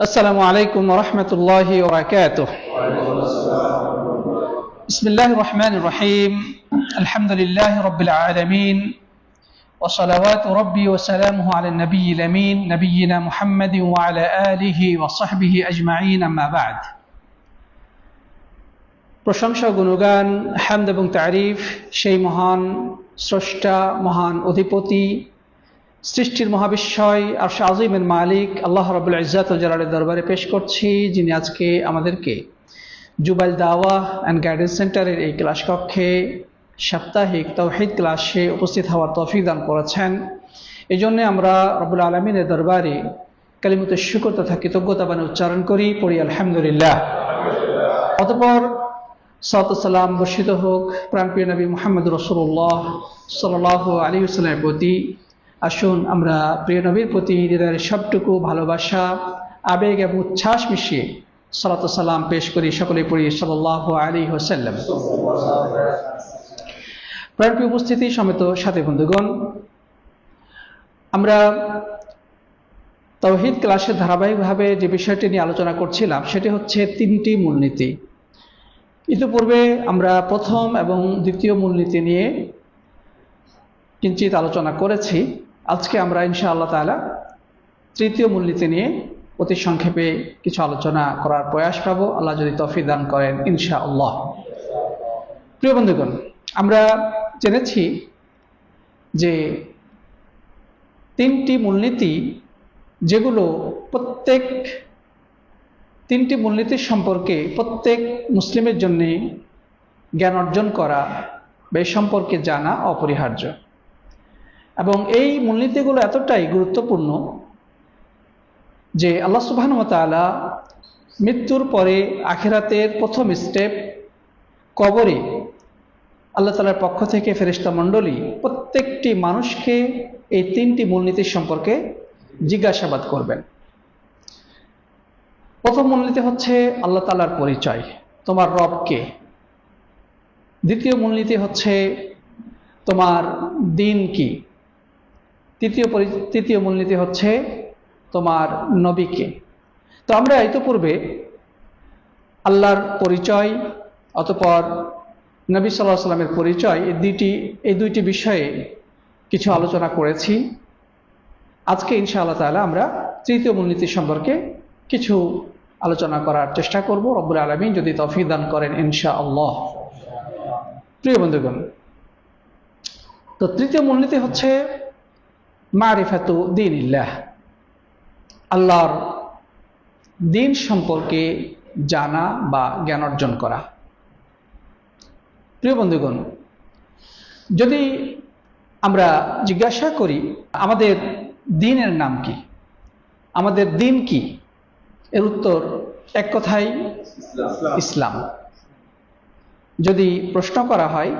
السلام عليكم ورحمة الله وبركاته بسم الله الرحمن الرحيم الحمد لله رب العالمين وصلوات ربي وسلامه على النبي الأمين نبينا محمد وعلى آله وصحبه أجمعين أما بعد প্রশংসা গুণগান হামদ এবং তারিফ সেই মহান স্রষ্টা মহান অধিপতি সৃষ্টির মহাবিস্ময় আর আজিমের মালিক, আল্লাহ রবুল ইজাত জালালের দরবারে পেশ করছি, যিনি আজকে আমাদেরকে জুবাইল দাওয়া অ্যান্ড গাইডেন্স সেন্টারের এই ক্লাস কক্ষে সাপ্তাহিক তৌহিদ ক্লাসে উপস্থিত হওয়ার তৌফিক দান করেছেন। এই জন্যে আমরা রবুল আলমিনের দরবারে কালিমত শুকর তথা কৃতজ্ঞতা বানে উচ্চারণ করি, পড়ি আলহামদুলিল্লাহ। অতপর সালাম বর্ষিত হোক, প্রাণপ্রিয় নবী মোহাম্মদ রসুল্লাহ সাল আলী সাল্লামের প্রতি আসুন আমরা প্রিয় নবীর প্রতি হৃদয়ের সবটুকু ভালোবাসা, আবেগ এবং উচ্ছ্বাস মিশিয়ে সালাত সালাম পেশ করি সকলে পড়ি সাল্লাহ আলী হোসাল্লাম প্রাণপ্রিয় উপস্থিতি সমেত সাথে বন্ধুগণ, আমরা তৌহিদ ক্লাসে ধারাবাহিকভাবে যে বিষয়টি নিয়ে আলোচনা করছিলাম, সেটি হচ্ছে তিনটি মূলনীতি। ইতিপূর্বে আমরা প্রথম এবং দ্বিতীয় মূলনীতি নিয়ে কিঞ্চিত আলোচনা করেছি। আজকে আমরা ইনশা আল্লাহ তালা তৃতীয় মূলনীতি নিয়ে অতি সংক্ষেপে কিছু আলোচনা করার প্রয়াস পাবো। আল্লাহ যদি তফি দান করেন ইনশা আল্লাহ প্রিয় বন্ধুগণ, আমরা জেনেছি যে তিনটি মূলনীতি যেগুলো প্রত্যেক তিনটি মূলনীতির সম্পর্কে প্রত্যেক মুসলিমের জন্যে জ্ঞান অর্জন করা বা সম্পর্কে জানা অপরিহার্য। এবং এই মূলনীতিগুলো এতটাই গুরুত্বপূর্ণ যে আল্লাহ সুবাহানুমতালা মৃত্যুর পরে আখেরাতের প্রথম স্টেপ কবরে আল্লাহ তালার পক্ষ থেকে ফেরিস্তা মণ্ডলী প্রত্যেকটি মানুষকে এই তিনটি মূলনীতির সম্পর্কে জিজ্ঞাসাবাদ করবেন। প্রথম মূলনীতি হচ্ছে আল্লাহ তালার পরিচয়, তোমার রবকে। দ্বিতীয় মূলনীতি হচ্ছে তোমার দিন কি? তৃতীয় তৃতীয় মূলনীতি হচ্ছে তোমার নবীকে। তো আমরা ইতোপূর্বে আল্লাহর পরিচয় অতপর নবী সাল্লাহ সাল্লামের পরিচয় এই দুইটি এই দুইটি বিষয়ে কিছু আলোচনা করেছি। আজকে ইনশা আল্লাহ তালা আমরা তৃতীয় মূলনীতি সম্পর্কে কিছু আলোচনা করার চেষ্টা করব। রব্বুল আলমিন যদি তফি দান করেন ইনশা আল্লাহ প্রিয় বন্ধুগণ, তো তৃতীয় মূলনীতি হচ্ছে মারিফাতু দিন ইল্লাহ আল্লাহর দিন সম্পর্কে জানা বা জ্ঞান অর্জন করা। প্রিয় বন্ধুগণ, যদি আমরা জিজ্ঞাসা করি, আমাদের দিনের নাম কি? আমাদের দিন কি? এর উত্তর এক কথাই ইসলাম। যদি প্রশ্ন করা হয়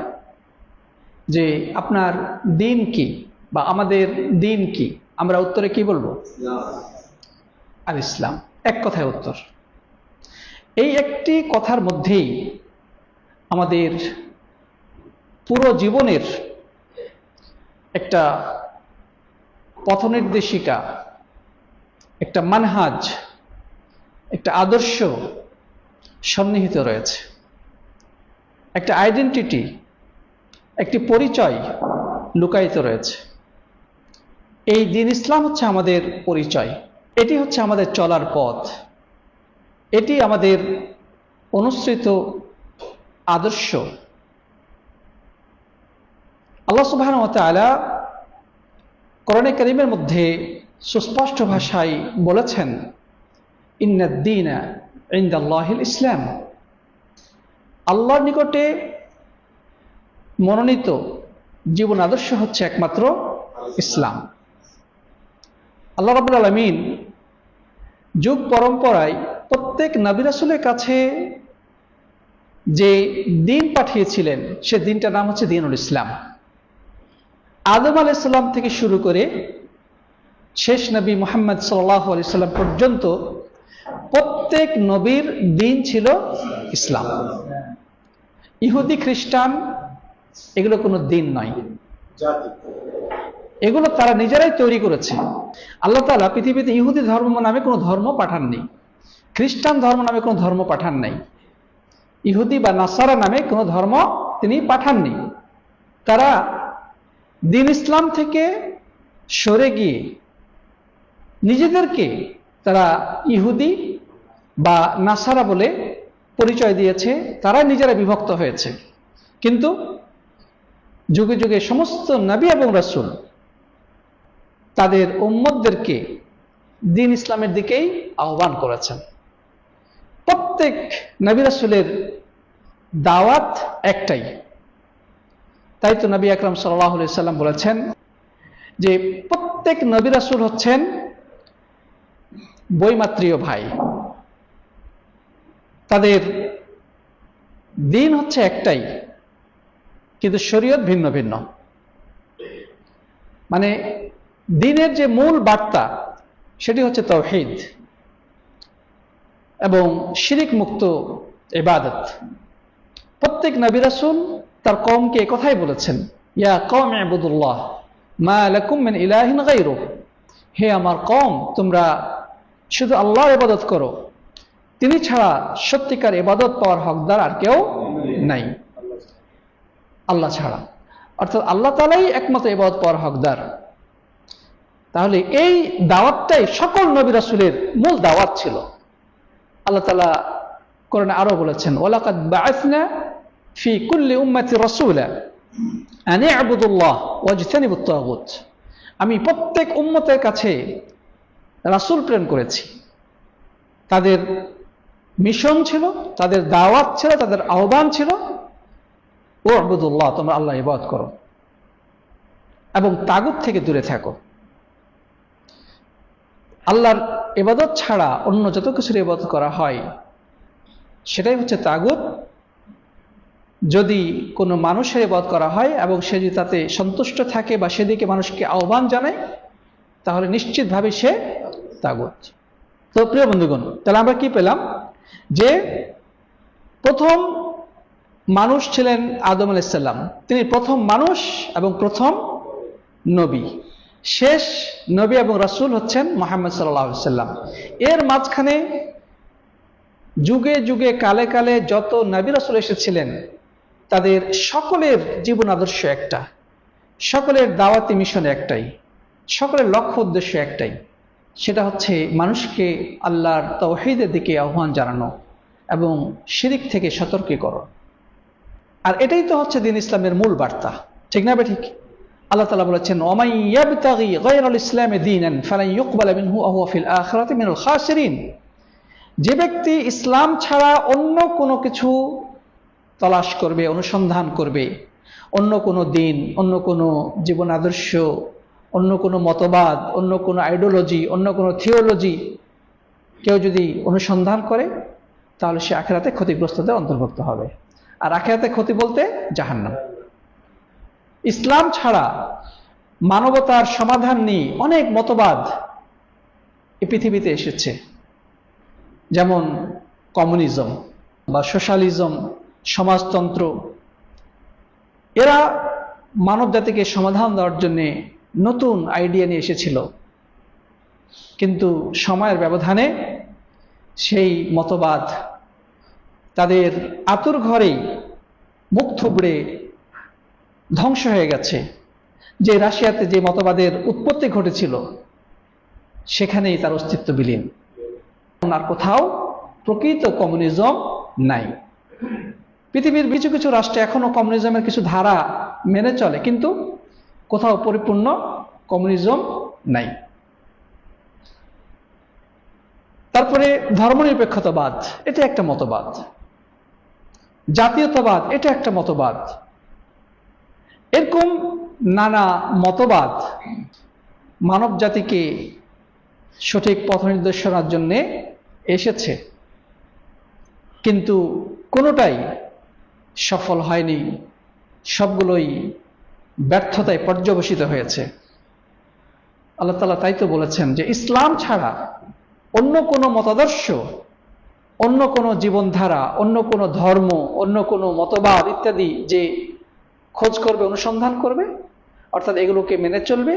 যে আপনার দিন কি? বা আমাদের দিন কি? আমরা উত্তরে কি বলব? আর ইসলাম এক কথায় উত্তর। এই একটি কথার মধ্যেই আমাদের পুরো জীবনের একটা পথনির্দেশিকা একটা মানহাজ একটা আদর্শ সন্নিহিত রয়েছে। একটা আইডেন্টিটি একটি পরিচয় লুকায়িত রয়েছে। এই দিন ইসলাম হচ্ছে আমাদের পরিচয়। এটি হচ্ছে আমাদের চলার পথ। এটি আমাদের অনুসৃত আদর্শ। আল্লাহ সুবাহ তালা করণে করিমের মধ্যে সুস্পষ্ট ভাষায় বলেছেন ইন্দিন ইন্দাল্লাহিল ইসলাম। আল্লাহর নিকটে মনোনীত জীবন আদর্শ হচ্ছে একমাত্র ইসলাম। আল্লাহ রাবুল আলমিন যুগ পরম্পরায় প্রত্যেক নবিরাসুলের কাছে যে দিন পাঠিয়েছিলেন, সে দিনটার নাম হচ্ছে দিনুল ইসলাম। আদম আলাইসাল্লাম থেকে শুরু করে শেষ নবী মোহাম্মদ সাল্লাহ আলাইসাল্লাম পর্যন্ত প্রত্যেক নবীর দিন ছিল ইসলাম। ইহুদি, খ্রিস্টান এগুলো কোনো দিন নয়। এগুলো তারা নিজেরাই তৈরি করেছে। আল্লাহ তালা পৃথিবীতে ইহুদি ধর্ম নামে কোনো ধর্ম পাঠাননি খ্রিস্টান ধর্ম নামে কোনো ধর্ম পাঠান নাই। ইহুদি বা নাসারা নামে কোনো ধর্ম তিনি পাঠাননি তারা দিন ইসলাম থেকে সরে গিয়ে নিজেদেরকে তারা ইহুদি বা নাসারা বলে পরিচয় দিয়েছে তারা নিজেরা বিভক্ত হয়েছে। কিন্তু যুগে যুগে সমস্ত নবী এবং রাসূল তাদের উম্মতদেরকে দিন ইসলামের দিকেই আহ্বান করেছেন। প্রত্যেক নবী রাসূলের দাওয়াত একটাই। তাই তো নবী আকরাম সাল্লাহ সাল্লাম বলেছেন যে প্রত্যেক নবী রাসূল হচ্ছেন বৈমাত্রীয় ভাই। তাদের দিন হচ্ছে একটাই, কিন্তু শরীয়ত ভিন্ন ভিন্ন। মানে দিনের যে মূল বার্তা, সেটি হচ্ছে তৌহিদ এবং শিরিক মুক্ত ইবাদত। প্রত্যেক নবী রাসূল তার কমকে কথাই বলেছেন, ইয়া কম মা ইলাহিন গায়রু হে আমার কম তোমরা শুধু আল্লাহর ইবাদত করো, তিনি ছাড়া সত্যিকার ইবাদত পাওয়ার হকদার আর কেউ নাই। আল্লাহ ছাড়া। অর্থাৎ আল্লাহ তালাই একমাত্র ইবাদত পাওয়ার হকদার। তাহলে এই দাওয়াতটাই সকল নবী রাসুলের মূল দাওয়াত ছিল। আল্লাহ তালা কোরআনে আরও বলেছেন, ওয়ালাকাদ বাআসনা ফি কুল্লি উম্মাতি রাসূলা আন ইবুদুল্লাহ ওয়াজতানিবুত তাগুত আমি প্রত্যেক উম্মতের কাছে রাসূল প্রেরণ করেছি। তাদের মিশন ছিল, তাদের দাওয়াত ছিল, তাদের আহ্বান ছিল ও আবুদুল্লাহ তোমরা আল্লাহ ইবাদ করো এবং তাগুত থেকে দূরে থাকো। আল্লাহর এবাদত ছাড়া অন্য যত কিছুর ইবাদত করা হয়, সেটাই হচ্ছে তাগুত। যদি কোনো মানুষের ইবাদত করা হয় এবং সে যদি তাতে সন্তুষ্ট থাকে বা সেদিকে মানুষকে আহ্বান জানায়, তাহলে নিশ্চিতভাবে সে তাগুত। তো প্রিয় বন্ধুগণ, তাহলে আমরা কি পেলাম? যে প্রথম মানুষ ছিলেন আদম আলাইসাল্লাম তিনি প্রথম মানুষ এবং প্রথম নবী। শেষ নবী এবং রাসূল হচ্ছেন মোহাম্মদ সাল্লাহ সাল্লাম। এর মাঝখানে যুগে যুগে কালে কালে যত নবী রাসুল এসেছিলেন, তাদের সকলের জীবন আদর্শ একটা। সকলের দাওয়াতি মিশন একটাই। সকলের লক্ষ্য উদ্দেশ্য একটাই। সেটা হচ্ছে মানুষকে আল্লাহর তৌহিদের দিকে আহ্বান জানানো এবং শিরিক থেকে সতর্কীকরণ। আর এটাই তো হচ্ছে দিন ইসলামের মূল বার্তা। ঠিক না বে ঠিক? আল্লাহ তালা বলেছেন, ওমাই ইয়াবতাগি গায়রাল ইসলামে দীনান ফালান ইউকবালা মিনহু হুয়া ফিল আখিরাতি মিনাল খাসিরিন। যে ব্যক্তি ইসলাম ছাড়া অন্য কোনো কিছু তলাশ করবে, অনুসন্ধান করবে, অন্য কোনো দিন, অন্য কোনো জীবন আদর্শ, অন্য কোনো মতবাদ, অন্য কোনো আইডিওলজি, অন্য কোনো থিওলজি কেউ যদি অনুসন্ধান করে, তাহলে সে আখেরাতে ক্ষতিগ্রস্তদের অন্তর্ভুক্ত হবে। আর আখেরাতে ক্ষতি বলতে জাহান্নাম। ইসলাম ছাড়া মানবতার সমাধান নিয়ে অনেক মতবাদ এ পৃথিবীতে এসেছে। যেমন কমিউনিজম বা সোশ্যালিজম, সমাজতন্ত্র। এরা মানব জাতিকে সমাধান দেওয়ার জন্য নতুন আইডিয়া নিয়ে এসেছিল। কিন্তু সময়ের ব্যবধানে সেই মতবাদ তাদের আতুর ঘরেই মুখ থুবড়ে ধ্বংস হয়ে গেছে। যে রাশিয়াতে যে মতবাদের উৎপত্তি ঘটেছিল, সেখানেই তার অস্তিত্ব বিলীন। আর কোথাও প্রকৃত কমিউনিজম নাই। পৃথিবীর কিছু কিছু রাষ্ট্রে এখনও কমিউনিজমের কিছু ধারা মেনে চলে, কিন্তু কোথাও পরিপূর্ণ কমিউনিজম নাই। তারপরে ধর্মনিরপেক্ষতাবাদ, এটা একটা মতবাদ। জাতীয়তাবাদ, এটা একটা মতবাদ। এরকম নানা মতবাদ মানব জাতিকে সঠিক পথ নির্দেশনার জন্য এসেছে। কিন্তু কোনোটাই সফল হয়নি। সবগুলোই ব্যর্থতায় পর্যবসিত হয়েছে। আল্লাহ তালা তাই তো বলেছেন যে ইসলাম ছাড়া অন্য কোনো মতাদর্শ, অন্য কোনো জীবনধারা, অন্য কোনো ধর্ম, অন্য কোনো মতবাদ ইত্যাদি যে খোঁজ করবে, অনুসন্ধান করবে, অর্থাৎ এগুলোকে মেনে চলবে,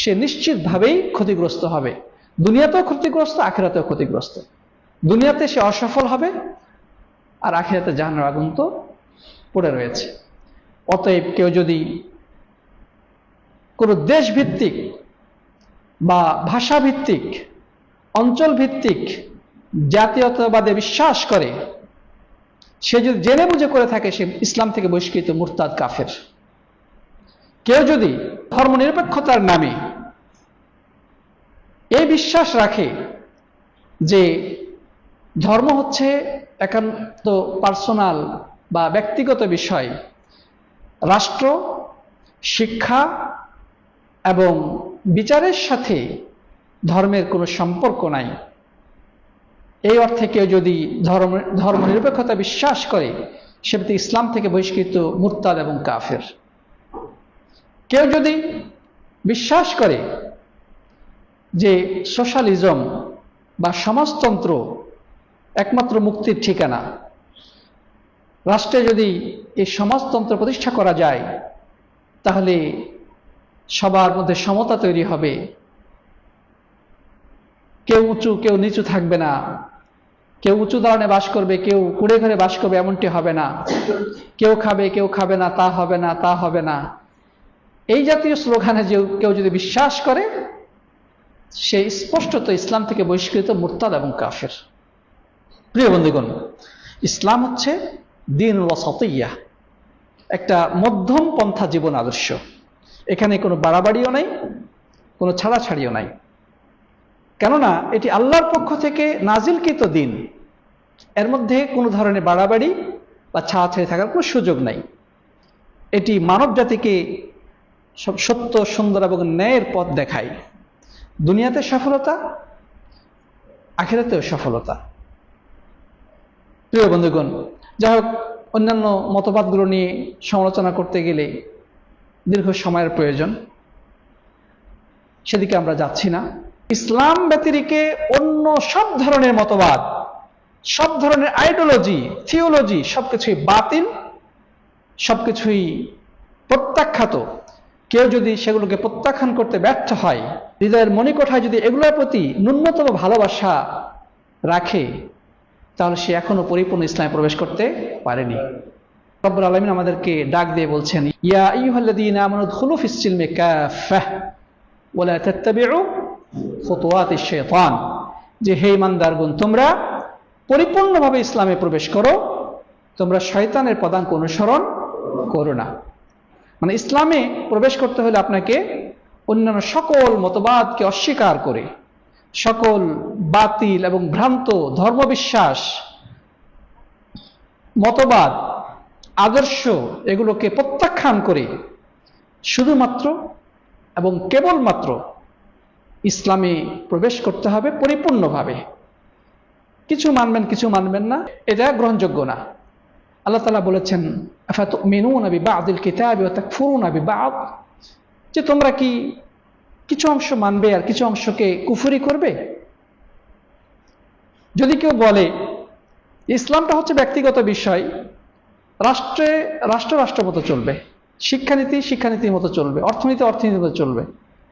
সে নিশ্চিতভাবেই ক্ষতিগ্রস্ত হবে। দুনিয়াতেও ক্ষতিগ্রস্ত, আখেরাতেও ক্ষতিগ্রস্ত। দুনিয়াতে সে অসফল হবে, আর আখেরাতে জাহানোর আগুন তো পড়ে রয়েছে। অতএব কেউ যদি কোনো দেশভিত্তিক বা ভাষাভিত্তিক অঞ্চল ভিত্তিক জাতীয়তাবাদে বিশ্বাস করে সে যদি জেনে বুঝে করে থাকে সে ইসলাম থেকে বহিষ্কৃত মুরতাদ কাফের। কেউ যদি ধর্মনিরপেক্ষতার নামে এই বিশ্বাস রাখে যে ধর্ম হচ্ছে একান্ত পার্সোনাল বা ব্যক্তিগত বিষয়, রাষ্ট্র, শিক্ষা এবং বিচারের সাথে ধর্মের কোনো সম্পর্ক নাই। এই অর্থে কেউ যদি ধর্ম, ধর্মনিরপেক্ষতা বিশ্বাস করে, সে ইসলাম থেকে বহিষ্কৃত মুরতাদ এবং কাফের। কেউ যদি বিশ্বাস করে যে সোশ্যালিজম বা সমাজতন্ত্র একমাত্র মুক্তির ঠিকানা, রাষ্ট্রে যদি এই সমাজতন্ত্র প্রতিষ্ঠা করা যায়, তাহলে সবার মধ্যে সমতা তৈরি হবে কেউ উঁচু, কেউ নিচু থাকবে না। কেউ উঁচু দালানে বাস করবে, কেউ কুড়ে ঘরে বাস করবে, এমনটি হবে না। কেউ খাবে কেউ খাবে না, তা হবে না, তা হবে না। এই জাতীয় স্লোগানে যে কেউ যদি বিশ্বাস করে, সে স্পষ্টত ইসলাম থেকে বহিষ্কৃত মুরতাদ এবং কাফের। প্রিয় বন্ধুগণ, ইসলাম হচ্ছে দিন ওয়াসতিয়া একটা মধ্যম পন্থা জীবন আদর্শ। এখানে কোনো বাড়াবাড়িও নাই, কোনো ছাড়াছাড়িও নাই। কেননা এটি আল্লাহর পক্ষ থেকে নাজিলকৃত দিন। এর মধ্যে কোনো ধরনের বাড়াবাড়ি বা ছাড়া ছেড়ে থাকার কোনো সুযোগ নাই। এটি মানব জাতিকে সব সত্য, সুন্দর এবং ন্যায়ের পথ দেখায়। দুনিয়াতে সফলতা, আখেরাতেও সফলতা। প্রিয় বন্ধুগণ, যাই হোক, অন্যান্য মতবাদগুলো নিয়ে সমালোচনা করতে গেলে দীর্ঘ সময়ের প্রয়োজন। সেদিকে আমরা যাচ্ছি না। ইসলাম ব্যতিরিকে অন্য সব ধরনের মতবাদ, সব ধরনের আইডিওলজি থিওলজি সবকিছুই বাতিল, সবকিছুই প্রত্যাখ্যাত। কেউ যদি সেগুলোকে প্রত্যাখ্যান করতে ব্যর্থ হয়, হৃদয়ের মণিকোঠায় যদি এগুলোর প্রতি ন্যূনতম ভালোবাসা রাখে, তাহলে সে এখনও পরিপূর্ণ ইসলামে প্রবেশ করতে পারেনি। রব্বুল আলমিন আমাদেরকে ডাক দিয়ে বলছেন, ইয়া আইয়ুহাল্লাযীনা আমানু দুখুলু ফিস সিলমি কাফাহ ওয়ালা তাত্তাবিউ শাইতান যে, হে ইমানদারগণ, তোমরা পরিপূর্ণভাবে ইসলামে প্রবেশ করো, তোমরা শয়তানের পদাঙ্ক অনুসরণ করো না। মানে ইসলামে প্রবেশ করতে হলে আপনাকে অন্যান্য সকল মতবাদকে অস্বীকার করে, সকল বাতিল এবং ভ্রান্ত ধর্মবিশ্বাস, মতবাদ, আদর্শ এগুলোকে প্রত্যাখ্যান করে শুধুমাত্র এবং কেবলমাত্র ইসলামে প্রবেশ করতে হবে পরিপূর্ণভাবে। কিছু মানবেন কিছু মানবেন না, এটা গ্রহণযোগ্য না। আল্লাহ তালা বলেছেন মেনুন আবি বাদিল কিতাবি ও তাকফুরুন আবি বাদ যে তোমরা কি কিছু অংশ মানবে আর কিছু অংশকে কুফুরি করবে? যদি কেউ বলে, ইসলামটা হচ্ছে ব্যক্তিগত বিষয়, রাষ্ট্রে, রাষ্ট্র রাষ্ট্র মতো চলবে, শিক্ষানীতি শিক্ষানীতির মতো চলবে, অর্থনীতি অর্থনীতির মতো চলবে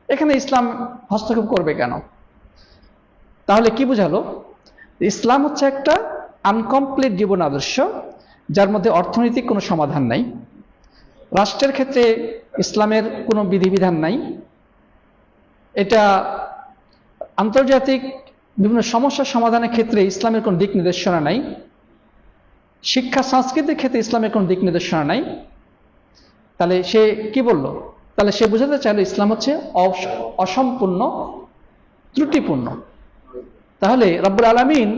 এখানে ইসলাম হস্তক্ষেপ করবে কেন? তাহলে কি বুঝালো? ইসলাম হচ্ছে একটা আনকমপ্লিট জীবন আদর্শ, যার মধ্যে অর্থনৈতিক কোনো সমাধান নাই। রাষ্ট্রের ক্ষেত্রে ইসলামের কোনো বিধিবিধান নাই। এটা আন্তর্জাতিক বিভিন্ন সমস্যা সমাধানের ক্ষেত্রে ইসলামের কোনো দিক নির্দেশনা নাই। শিক্ষা, সংস্কৃতির ক্ষেত্রে ইসলামের কোনো দিক নির্দেশনা নাই। তাহলে সে কি বলল? তাহলে সে বোঝাতে চাইলো ইসলাম হচ্ছে অসম্পূর্ণ, ত্রুটিপূর্ণ। তাহলে রব্বুল আলমিন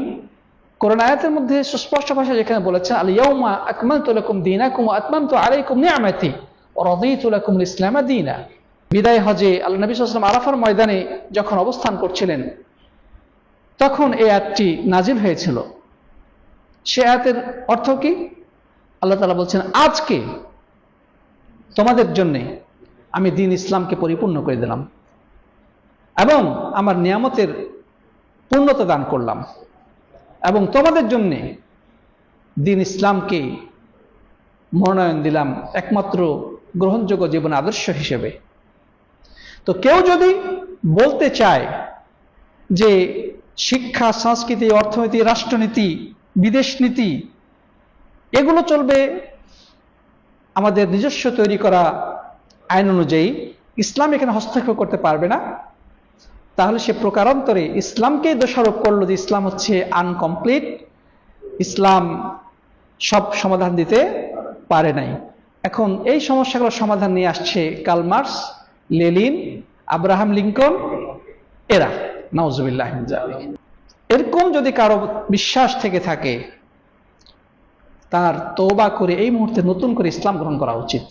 কোরআন আয়াতের মধ্যে সুস্পষ্ট ভাষা যেখানে বলেছেন আল ইয়াউমা আকমালতু লাকুম দীনাকুম ওয়া আতমামতু আলাইকুম নি'মাতি ওয়া রাদিতু লাকুম ইসলাম দীনা। বিদায় হজে আল্লাহ নবী সাল্লাল্লাহু আরাফার ময়দানে যখন অবস্থান করছিলেন, তখন এই আয়াতটি নাজিল হয়েছিল। সে আয়াতের অর্থ কি? আল্লাহ তাআলা বলছেন, আজকে তোমাদের জন্যে আমি দিন ইসলামকে পরিপূর্ণ করে দিলাম। এবং আমার নিয়ামতের পূর্ণতা দান করলাম। এবং তোমাদের জন্যে দিন ইসলামকে মনোনয়ন দিলাম একমাত্র গ্রহণযোগ্য জীবন আদর্শ হিসেবে। তো কেউ যদি বলতে চায় যে শিক্ষা, সংস্কৃতি, অর্থনীতি, রাষ্ট্রনীতি, বিদেশ নীতি, এগুলো চলবে আমাদের নিজস্ব তৈরি করা আইন অনুযায়ী ইসলাম এখানে হস্তক্ষেপ করতে পারবে না। তাহলে সে প্রকারান্তরে ইসলামকে দোষারোপ করল যে ইসলাম হচ্ছে আনকমপ্লিট, ইসলাম সব সমাধান দিতে পারে নাই। এখন এই সমস্যাগুলোর সমাধান নিয়ে আসছে কালমার্স লেলিন, আব্রাহাম লিঙ্কন, এরা। নওজুবিল্লাহ এরকম যদি কারও বিশ্বাস থেকে থাকে, তার তৌবা করে এই মুহূর্তে নতুন করে ইসলাম গ্রহণ করা উচিত।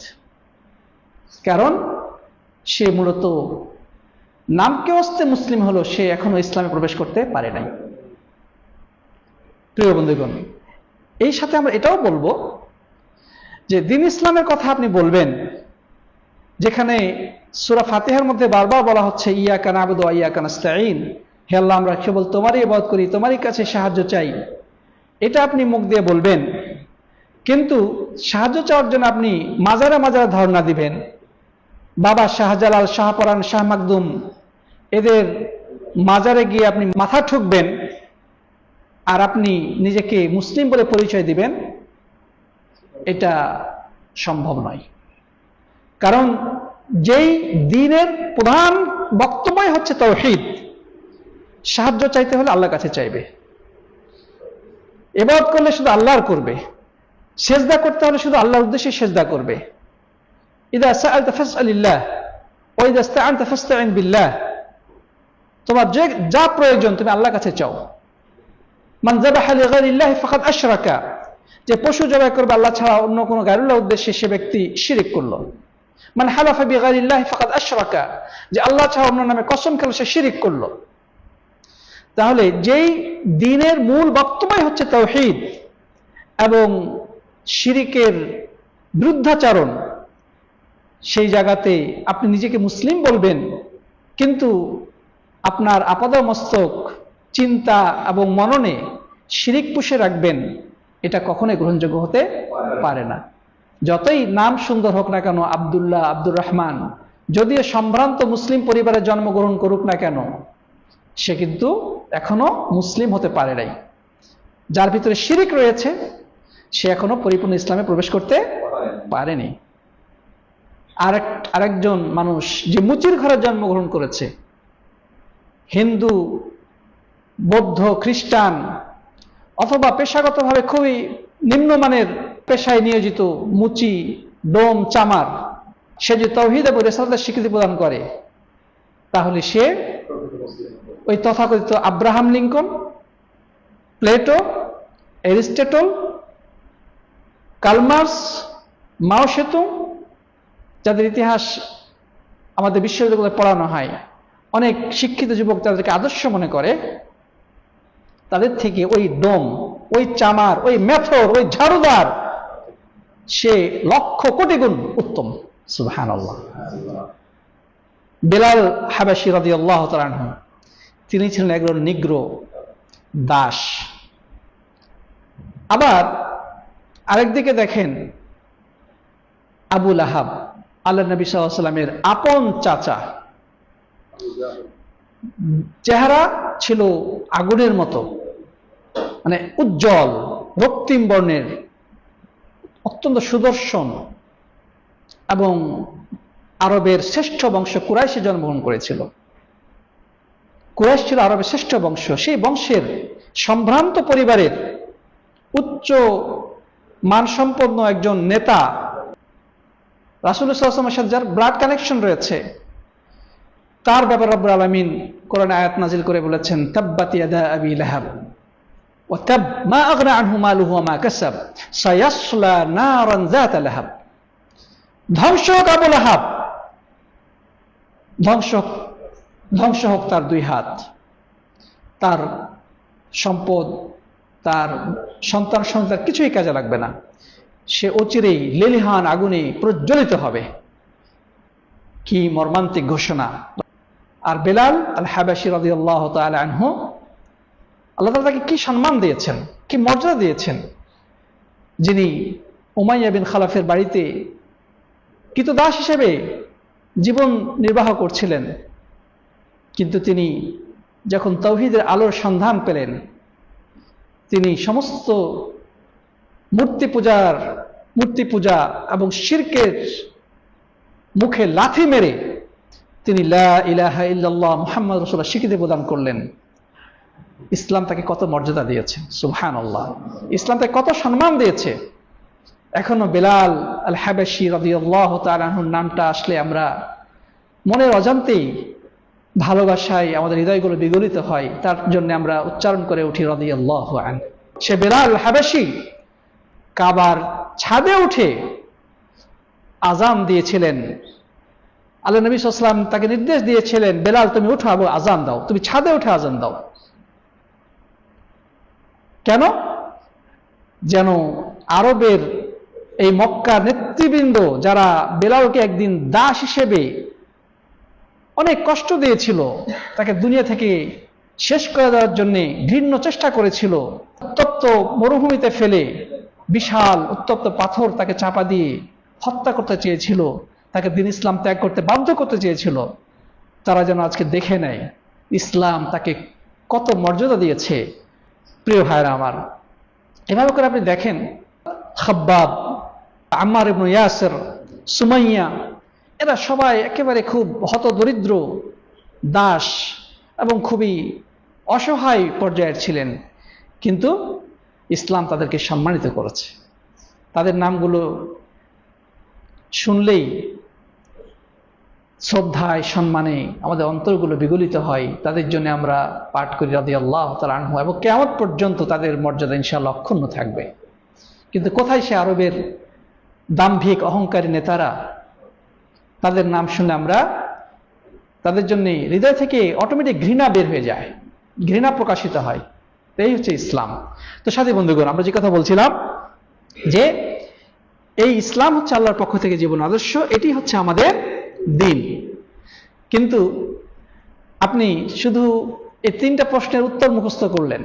কারণ সে মূলত নামকে অস্তে মুসলিম হলো, সে এখনও ইসলামে প্রবেশ করতে পারে নাই। প্রিয় বন্ধুগণ, এই সাথে আমরা এটাও বলব যে দিন ইসলামের কথা আপনি বলবেন, যেখানে সুরা ফাতেহার মধ্যে বারবার বলা হচ্ছে ইয়া কান আবদ ইয়া কান আস্তাইন হে আল্লাহ, আমরা কেবল তোমারই ইবাদ করি, তোমারই কাছে সাহায্য চাই এটা আপনি মুখ দিয়ে বলবেন। কিন্তু সাহায্য চাওয়ার জন্য আপনি মাজারে মাজারে ধারণা দিবেন। বাবা শাহজালাল, শাহপরান, শাহ মাকদুম, এদের মাজারে গিয়ে আপনি মাথা ঠুকবেন আর আপনি নিজেকে মুসলিম বলে পরিচয় দিবেন, এটা সম্ভব নয়। কারণ যেই দিনের প্রধান বক্তব্যই হচ্ছে তৌহিদ, সাহায্য চাইতে হলে আল্লাহর কাছে চাইবে। এবার করলে শুধু আল্লাহর করবে। সেজদা করতে হলে শুধু আল্লাহর উদ্দেশ্যে সেজদা করবে। ইদা সাআলতা ফাসআলিল্লাহ ওয়া ইদা ইসতাআনতা ফাসতাইন বিল্লাহ। তোমার যে, যা প্রয়োজন তুমি আল্লাহর কাছে চাও। মান যাবাহা লিগাইরিল্লাহ আশরাকা। যে পশু জবাই করবে আল্লাহ ছাড়া অন্য কোনো গায়রুল্লাহ উদ্দেশ্যে সে ব্যক্তি শিরিক করল। মানে হালাফা বিগাইরিল্লাহ ফাকাদ আশরাকা। যে আল্লাহ ছাড়া অন্য নামে কসম খেলো, সে শিরিক করল। তাহলে যেই দিনের মূল বক্তব্যই হচ্ছে তৌহিদ এবং শিরিকের বিরুদ্ধাচারণ, সেই জায়গাতে আপনি নিজেকে মুসলিম বলবেন, কিন্তু আপনার আপাদমস্তক, চিন্তা এবং মননে শিরিক পুষে রাখবেন, এটা কখনোই গ্রহণযোগ্য হতে পারে না। যতই নাম সুন্দর হোক না কেন, আবদুল্লাহ আব্দুর রহমান, যদিও সম্ভ্রান্ত মুসলিম পরিবারে জন্মগ্রহণ করুক না কেন, সে কিন্তু এখনও মুসলিম হতে পারে নাই। যার ভিতরে শিরিক রয়েছে সে এখনও পরিপূর্ণ ইসলামে প্রবেশ করতে পারেনি। আরেক, আরেকজন মানুষ যে মুচির ঘরে জন্মগ্রহণ করেছে, হিন্দু, বৌদ্ধ, খ্রিস্টান, অথবা পেশাগতভাবে খুবই নিম্নমানের পেশায় নিয়োজিত মুচি, ডোম, চামার, সে যে তৌহিদ এবং রেসালদের স্বীকৃতি প্রদান করে, তাহলে সে ওই তথাকথিত Abraham Lincoln, Plato, Aristotle Karl Marx Mao সেতু, যাদের ইতিহাস আমাদের বিশ্ববিদ্যালয়ে পড়ানো হয়, অনেক শিক্ষিত যুবক তাদেরকে আদর্শ মনে করে, তাদের থেকে ওই ডোম, ওই চামার, ওই মেথর, ওই ঝাড়ুদার, সে লক্ষ কোটি গুণ উত্তম। আল্লাহ বেলাল হাবাসি রাদি আল্লাহ তিনি ছিলেন একজন নিগ্র দাস। আবার আরেকদিকে দেখেন আবুল আহাব আল্লাহ নবী সাল্লামের আপন চাচা। চেহারা ছিল আগুনের মতো মানে উজ্জ্বল, রক্তিম বর্ণের, অত্যন্ত সুদর্শন এবং আরবের শ্রেষ্ঠ বংশ কুরাইশে জন্মগ্রহণ করেছিল। কুরাইশ ছিল আরবের শ্রেষ্ঠ বংশ। সেই বংশের সম্ভ্রান্ত পরিবারের উচ্চ মানসম্পন্ন একজন নেতা রাসুলের সাথে যার ব্লাড কানেকশন রয়েছে তার ব্যাপারে রব্বুল আলমিন কোরআন আয়াত নাজিল করে বলেছেন তাব্বাত ইয়াদা আবি লাহাব وتب ما أغنى عنه ماله وما كسب سيصلى نارا ذات لهب ধ্বংস হোক আবুল আহাব ধ্বংস ধ্বংস হোক তার দুই হাত তার সম্পদ তার সন্তান সন্তান কিছুই কাজে লাগবে না। সে অচিরেই লেলিহান আগুনে প্রজ্বলিত হবে। কি মর্মান্তিক ঘোষণা। আর বেলাল আল হাবাসি আল্লাহ আনহু আল্লাহ তালা তাকে কি সম্মান দিয়েছেন, কি মর্যাদা দিয়েছেন? যিনি উমাইয়া বিন খালাফের বাড়িতে কিন্তু দাস হিসেবে জীবন নির্বাহ করছিলেন, কিন্তু তিনি যখন তৌহিদের আলোর সন্ধান পেলেন তিনি সমস্ত মূর্তি পূজার, মূর্তি পূজা এবং শিরকের মুখে লাথি মেরে তিনি ইলাহা ইল্লাল্লাহ মুহাম্মদ রসুল্লাহ স্বীকৃতি প্রদান করলেন। ইসলাম তাকে কত মর্যাদা দিয়েছে? সুবহান আল্লাহ ইসলাম তাকে কত সম্মান দিয়েছে? এখনও বেলাল আল হাবেশি রদিয়াল্লাহ তালাহুর নামটা আসলে আমরা মনের অজান্তেই ভালোবাসায় আমাদের হৃদয়গুলো বিগলিত হয়, তার জন্য আমরা উচ্চারণ করে উঠি রদিয়াল্লাহ আন সে বেলাল হাবেশি কাবার ছাদে উঠে আজাম দিয়েছিলেন। আল্লাহ নবী সাল্লাম তাকে নির্দেশ দিয়েছিলেন, বেলাল, তুমি উঠো আবু আজান দাও। তুমি ছাদে উঠে আজান দাও। কেন? যেন আরবের এই মক্কা নেতৃবৃন্দ যারা বেলালকে একদিন দাস হিসেবে অনেক কষ্ট দিয়েছিল। তাকে দুনিয়া থেকে শেষ করে দেওয়ার জন্য ঘৃণ্য চেষ্টা করেছিল। উত্তপ্ত মরুভূমিতে ফেলে বিশাল উত্তপ্ত পাথর তাকে চাপা দিয়ে হত্যা করতে চেয়েছিল। তাকে দিন ইসলাম ত্যাগ করতে বাধ্য করতে চেয়েছিল। তারা যেন আজকে দেখে নেয়, ইসলাম তাকে কত মর্যাদা দিয়েছে। প্রিয় ভাইরা আমার, এভাবে করে আপনি দেখেন, খাব্বাব আমার ইবনু ইয়াসের, সুমাইয়া এরা সবাই একেবারে খুব হতদরিদ্র, দাস এবং খুবই অসহায় পর্যায়ের ছিলেন। কিন্তু ইসলাম তাদেরকে সম্মানিত করেছে। তাদের নামগুলো শুনলেই শ্রদ্ধায়, সম্মানে আমাদের অন্তরগুলো বিগলিত হয়। তাদের জন্য আমরা পাঠ করি রাদি আল্লাহ তালা আনহু এবং কেমন পর্যন্ত তাদের মর্যাদা ইনশাআল্লাহ অক্ষুণ্ণ থাকবে। কিন্তু কোথায় সে আরবের দাম্ভিক, অহংকারী নেতারা তাদের নাম শুনে আমরা তাদের জন্য হৃদয় থেকে অটোমেটিক ঘৃণা বের হয়ে যায়। ঘৃণা প্রকাশিত হয়। এই হচ্ছে ইসলাম। তো সাথী বন্ধুগণ, আমরা যে কথা বলছিলাম যে এই ইসলাম হচ্ছে আল্লাহর পক্ষ থেকে জীবন আদর্শ, এটি হচ্ছে আমাদের দিন। কিন্তু আপনি শুধু এই তিনটা প্রশ্নের উত্তর মুখস্থ করলেন।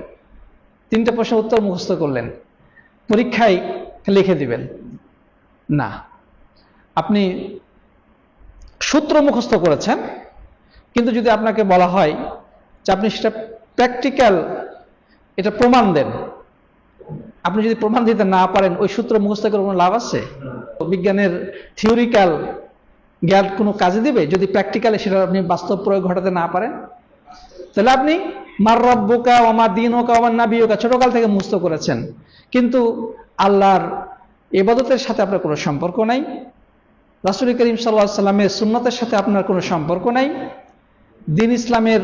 তিনটা প্রশ্নের উত্তর মুখস্থ করলেন। পরীক্ষায় লিখে দিবেন। না। আপনি সূত্র মুখস্থ করেছেন, কিন্তু যদি আপনাকে বলা হয় যে আপনি সেটা প্র্যাকটিক্যাল এটা প্রমাণ দেন, আপনি যদি প্রমাণ দিতে না পারেন, ওই সূত্র মুখস্থ করে কোনো লাভ আছে? বিজ্ঞানের থিওরিক্যাল জ্ঞান কোনো কাজে দিবে? যদি প্র্যাকটিক্যালি সেটা আপনি বাস্তব প্রয়োগ ঘটাতে না পারেন? তাহলে আপনি মার রব্বুকা ওমা দিন হোকা ওমার নাবিওকা ছোটকাল থেকে মুস্ত করেছেন, কিন্তু আল্লাহর এবাদতের সাথে আপনার কোনো সম্পর্ক নাই। রাসুল করিম সাল্লাহ সাল্লামের সুন্নতের সাথে আপনার কোনো সম্পর্ক নাই। দিন ইসলামের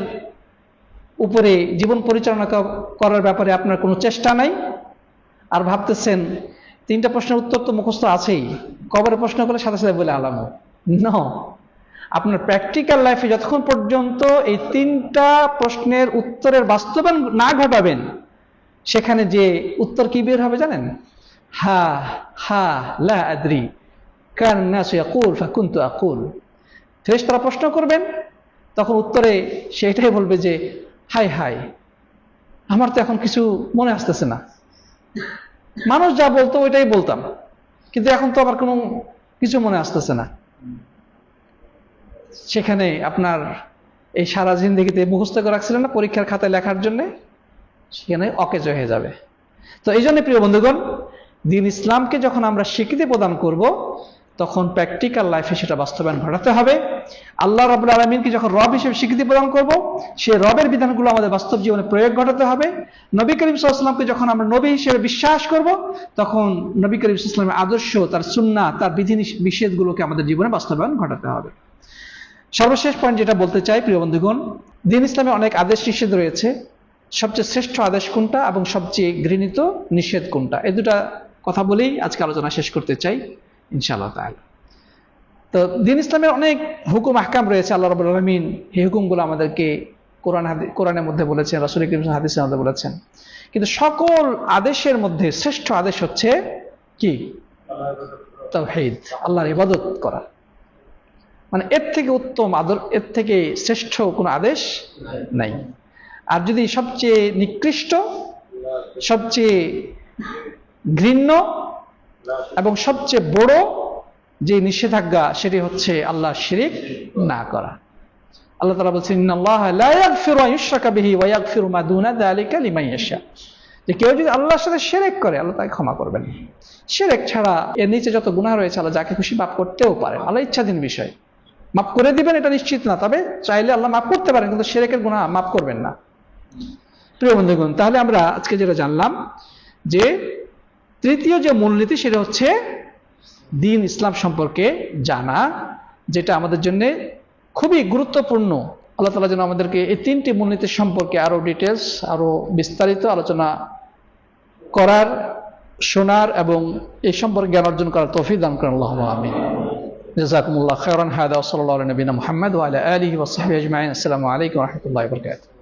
উপরে জীবন পরিচালনা করার ব্যাপারে আপনার কোনো চেষ্টা নাই। আর ভাবতেছেন, তিনটা প্রশ্নের উত্তর তো মুখস্থ আছেই। কবরে প্রশ্ন করলে সাথে সাথে বলে আলামো। ন আপনার প্র্যাকটিক্যাল লাইফে যতক্ষণ পর্যন্ত এই তিনটা প্রশ্নের উত্তরের বাস্তবায়ন না ঘটাবেন, সেখানে যে উত্তর কি বের হবে জানেন? হা হা, লা, আদ্রি। ফেরেশতারা প্রশ্ন করবেন, তখন উত্তরে সেটাই বলবে যে হাই হাই আমার তো এখন কিছু মনে আসতেছে না। মানুষ যা বলতো ওইটাই বলতাম, কিন্তু এখন তো আমার কোনো কিছু মনে আসতেছে না। সেখানে আপনার এই সারা জিন্দগিতে মুখস্থ করে রাখছিলেন না পরীক্ষার খাতায় লেখার জন্য, সেখানে অকেজ হয়ে যাবে। তো এই জন্য প্রিয় বন্ধুগণ, দিন ইসলামকে যখন আমরা স্বীকৃতি প্রদান করব তখন প্র্যাকটিক্যাল লাইফে সেটা বাস্তবায়ন ঘটাতে হবে। আল্লাহ রবুল আলমিনকে যখন রব হিসেবে স্বীকৃতি প্রদান করব, সে রবের বিধানগুলো আমাদের বাস্তব জীবনে প্রয়োগ ঘটাতে হবে। নবী করিম সাল্লামকে যখন আমরা নবী হিসেবে বিশ্বাস করব, তখন নবী করিম সাল্লামের আদর্শ, তার সুন্না, তার বিধি নিষেধগুলোকে আমাদের জীবনে বাস্তবায়ন ঘটাতে হবে। সর্বশেষ পয়েন্ট যেটা বলতে চাই, প্রিয় বন্ধুগণ, দিন ইসলামে অনেক আদেশ নিষেধ রয়েছে। সবচেয়ে শ্রেষ্ঠ আদেশ কোনটা এবং সবচেয়ে ঘৃণিত নিষেধ কোনটা? এই দুটা কথা বলেই আজকে আলোচনা শেষ করতে চাই। ইনশাআল্লাহ তাহলে তো দিন ইসলামের অনেক হুকুম, আহকাম রয়েছে, আল্লাহ রবুল আলমিন এই হুকুমগুলো আমাদেরকে কোরআন কোরআনের মধ্যে বলেছেন, রাসুল করিম হাদিসের মধ্যে বলেছেন। কিন্তু সকল আদেশের মধ্যে শ্রেষ্ঠ আদেশ হচ্ছে কি? তাওহীদ আল্লাহর ইবাদত করা। মানে এর থেকে উত্তম আদর, এর থেকে শ্রেষ্ঠ কোনো আদেশ নাই। আর যদি সবচেয়ে নিকৃষ্ট, সবচেয়ে ঘৃণ্য এবং সবচেয়ে বড় যে নিষেধাজ্ঞা, সেটি হচ্ছে আল্লাহ শিরিক না করা। আল্লাহ তালা বলছেন যে কেউ যদি আল্লাহর সাথে শিরক করে, আল্লাহ তাকে ক্ষমা করবেন। শিরক ছাড়া এর নিচে যত গুনাহ রয়েছে, আল্লাহ যাকে খুশি মাফ করতেও পারেন। আল্লাহ ইচ্ছাধীন বিষয়। মাফ করে দিবেন, এটা নিশ্চিত না। তবে চাইলে আল্লাহ মাফ করতে পারেন, কিন্তু শিরকের গুনাহ মাফ করবেন না। প্রিয় বন্ধুগণ, তাহলে আমরা আজকে যেটা জানলাম, যে তৃতীয় যে মূলনীতি সেটা হচ্ছে দিন ইসলাম সম্পর্কে জানা, যেটা আমাদের জন্য খুবই গুরুত্বপূর্ণ। আল্লাহ তালা যেন আমাদেরকে এই তিনটি মূলনীতি সম্পর্কে আরও ডিটেলস আরও বিস্তারিত আলোচনা করার, শোনার এবং এই সম্পর্কে জ্ঞান অর্জন করার তৌফিক দান করেন আল্লাহ আমিন। জাজাকুমুল্লাহ খায়রান হায়দা নবিনা মুহাম্মদ আলা আজমাইন। আসসালামু আলাইকুম রাহমাতুল্লাহি ওয়া বারাকাতুহু।